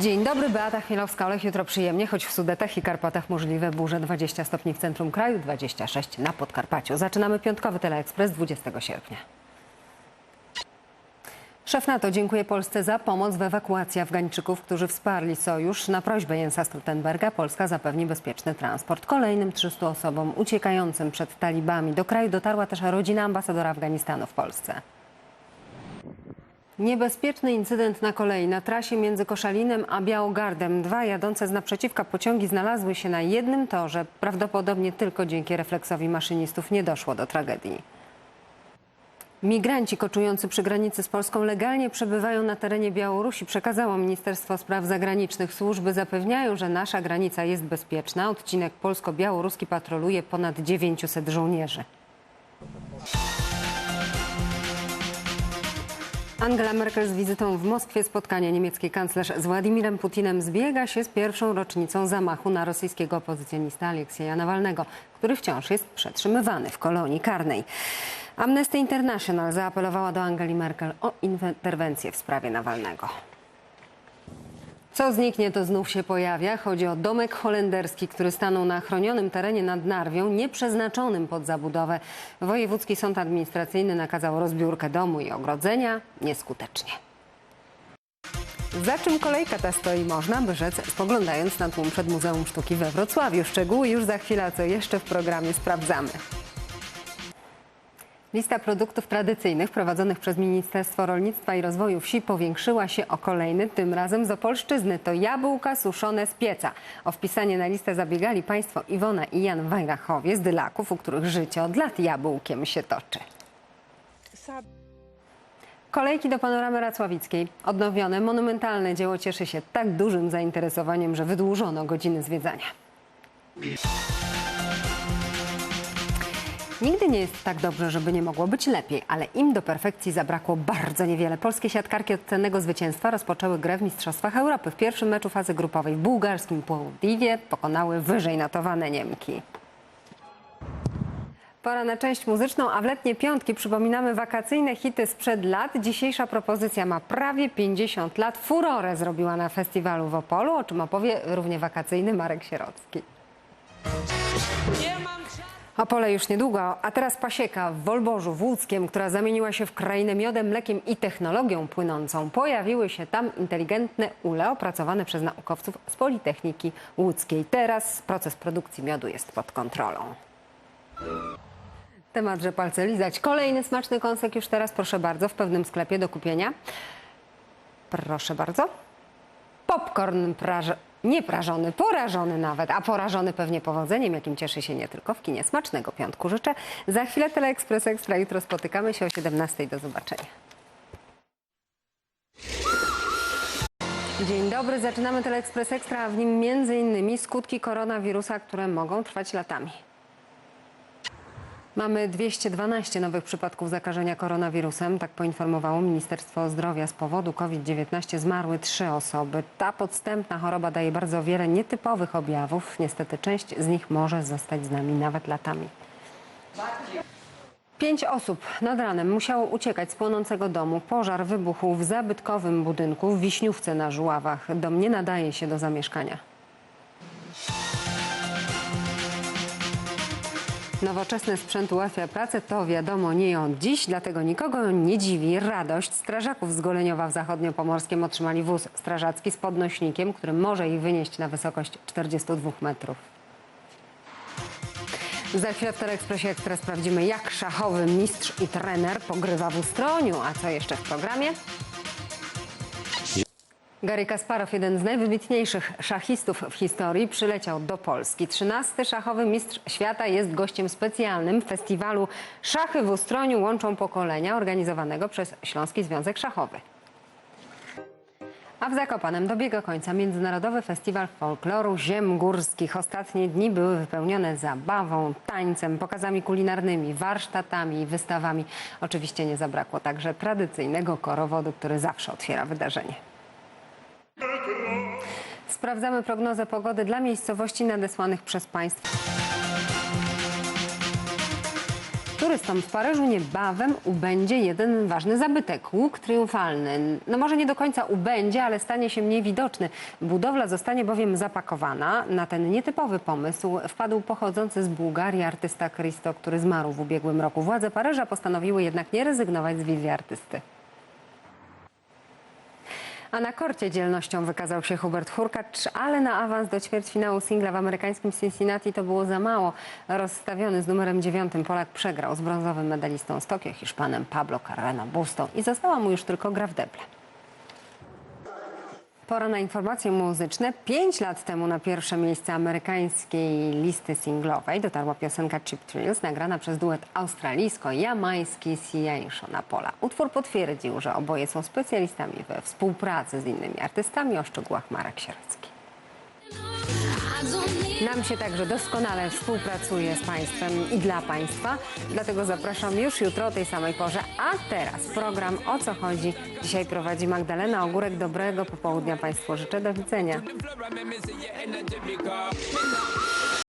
Dzień dobry, Beata Chmielowska-Olech. Jutro przyjemnie, choć w Sudetach i Karpatach możliwe burze 20 stopni w centrum kraju, 26 na Podkarpaciu. Zaczynamy piątkowy Teleekspres 20 sierpnia. Szef NATO dziękuję Polsce za pomoc w ewakuacji Afgańczyków, którzy wsparli sojusz. Na prośbę Jensa Stoltenberga Polska zapewni bezpieczny transport. Kolejnym 300 osobom uciekającym przed talibami do kraju dotarła też rodzina ambasadora Afganistanu w Polsce. Niebezpieczny incydent na kolei. Na trasie między Koszalinem a Białogardem dwa jadące z naprzeciwka pociągi znalazły się na jednym torze. Prawdopodobnie tylko dzięki refleksowi maszynistów nie doszło do tragedii. Migranci koczujący przy granicy z Polską legalnie przebywają na terenie Białorusi. Przekazało Ministerstwo Spraw Zagranicznych. Służby zapewniają, że nasza granica jest bezpieczna. Odcinek polsko-białoruski patroluje ponad 900 żołnierzy. Angela Merkel z wizytą w Moskwie spotkanie niemiecki kanclerz z Władimirem Putinem zbiega się z pierwszą rocznicą zamachu na rosyjskiego opozycjonista Aleksieja Nawalnego, który wciąż jest przetrzymywany w kolonii karnej. Amnesty International zaapelowała do Angeli Merkel o interwencję w sprawie Nawalnego. Co zniknie, to znów się pojawia. Chodzi o domek holenderski, który stanął na chronionym terenie nad Narwią, nieprzeznaczonym pod zabudowę. Wojewódzki Sąd Administracyjny nakazał rozbiórkę domu i ogrodzenia nieskutecznie. Za czym kolejka ta stoi, można by rzec, spoglądając na tłum przed Muzeum Sztuki we Wrocławiu. Szczegóły już za chwilę, co jeszcze w programie sprawdzamy. Lista produktów tradycyjnych prowadzonych przez Ministerstwo Rolnictwa i Rozwoju Wsi powiększyła się o kolejny, tym razem z Opolszczyzny. To jabłka suszone z pieca. O wpisanie na listę zabiegali państwo Iwona i Jan Wajrachowie z Dylaków, u których życie od lat jabłkiem się toczy. Kolejki do panoramy racławickiej. Odnowione, monumentalne dzieło cieszy się tak dużym zainteresowaniem, że wydłużono godziny zwiedzania. Nigdy nie jest tak dobrze, żeby nie mogło być lepiej, ale im do perfekcji zabrakło bardzo niewiele. Polskie siatkarki od cennego zwycięstwa rozpoczęły grę w Mistrzostwach Europy. W pierwszym meczu fazy grupowej w bułgarskim Płodiwie pokonały wyżej notowane Niemki. Pora na część muzyczną, a w letnie piątki przypominamy wakacyjne hity sprzed lat. Dzisiejsza propozycja ma prawie 50 lat. Furorę zrobiła na festiwalu w Opolu, o czym opowie równie wakacyjny Marek Sierocki. Opole już niedługo, a teraz pasieka w Wolborzu w Łódzkiem, która zamieniła się w krainę miodem, mlekiem i technologią płynącą. Pojawiły się tam inteligentne ule opracowane przez naukowców z Politechniki Łódzkiej. Teraz proces produkcji miodu jest pod kontrolą. Temat, że palce lizać. Kolejny smaczny kąsek już teraz, proszę bardzo, w pewnym sklepie do kupienia. Proszę bardzo. Popcorn praż... nie prażony, porażony nawet, a porażony pewnie powodzeniem, jakim cieszy się nie tylko w kinie. Smacznego piątku życzę. Za chwilę Teleekspres Ekstra. Jutro spotykamy się o 17. Do zobaczenia. Dzień dobry, zaczynamy Teleekspres Ekstra, a w nim innymi skutki koronawirusa, które mogą trwać latami. Mamy 212 nowych przypadków zakażenia koronawirusem, tak poinformowało Ministerstwo Zdrowia. Z powodu COVID-19 zmarły trzy osoby. Ta podstępna choroba daje bardzo wiele nietypowych objawów. Niestety część z nich może zostać z nami nawet latami. Pięć osób nad ranem musiało uciekać z płonącego domu. Pożar wybuchł w zabytkowym budynku w Wiśniówce na Żuławach. Dom nie nadaje się do zamieszkania. Nowoczesny sprzęt ułatwia pracę, to wiadomo nie od dziś, dlatego nikogo nie dziwi radość. Strażaków z Goleniowa w Zachodniopomorskiem otrzymali wóz strażacki z podnośnikiem, który może ich wynieść na wysokość 42 metrów. Za chwilę w Teleekspresie sprawdzimy, jak szachowy mistrz i trener pogrywa w Ustroniu. A co jeszcze w programie? Gary Kasparow, jeden z najwybitniejszych szachistów w historii, przyleciał do Polski. 13 szachowy mistrz świata jest gościem specjalnym festiwalu Szachy w Ustroniu łączą pokolenia organizowanego przez Śląski Związek Szachowy. A w Zakopanem dobiega końca Międzynarodowy Festiwal Folkloru Ziem Górskich. Ostatnie dni były wypełnione zabawą, tańcem, pokazami kulinarnymi, warsztatami i wystawami. Oczywiście nie zabrakło także tradycyjnego korowodu, który zawsze otwiera wydarzenie. Sprawdzamy prognozę pogody dla miejscowości nadesłanych przez Państwa. turystom w Paryżu niebawem ubędzie jeden ważny zabytek łuk triumfalny. No może nie do końca ubędzie, ale stanie się mniej widoczny. Budowla zostanie bowiem zapakowana. Na ten nietypowy pomysł wpadł pochodzący z Bułgarii artysta Christo, który zmarł w ubiegłym roku. Władze Paryża postanowiły jednak nie rezygnować z wizji artysty. A na korcie dzielnością wykazał się Hubert Hurkacz, ale na awans do ćwierćfinału singla w amerykańskim Cincinnati to było za mało. Rozstawiony z numerem dziewiątym Polak przegrał z brązowym medalistą z Tokio, Hiszpanem Pablo Carreno Busto i została mu już tylko gra w deble. Pora na informacje muzyczne. Pięć lat temu na pierwsze miejsce amerykańskiej listy singlowej dotarła piosenka Chip Thrills, nagrana przez duet australijsko-jamański Sia Shona Pola. Utwór potwierdził, że oboje są specjalistami we współpracy z innymi artystami. O szczegółach Marek Sierocki. Nam się także doskonale współpracuje z Państwem i dla Państwa, dlatego zapraszam już jutro o tej samej porze. A teraz program O co chodzi? Dzisiaj prowadzi Magdalena Ogórek. Dobrego popołudnia Państwu życzę. Do widzenia.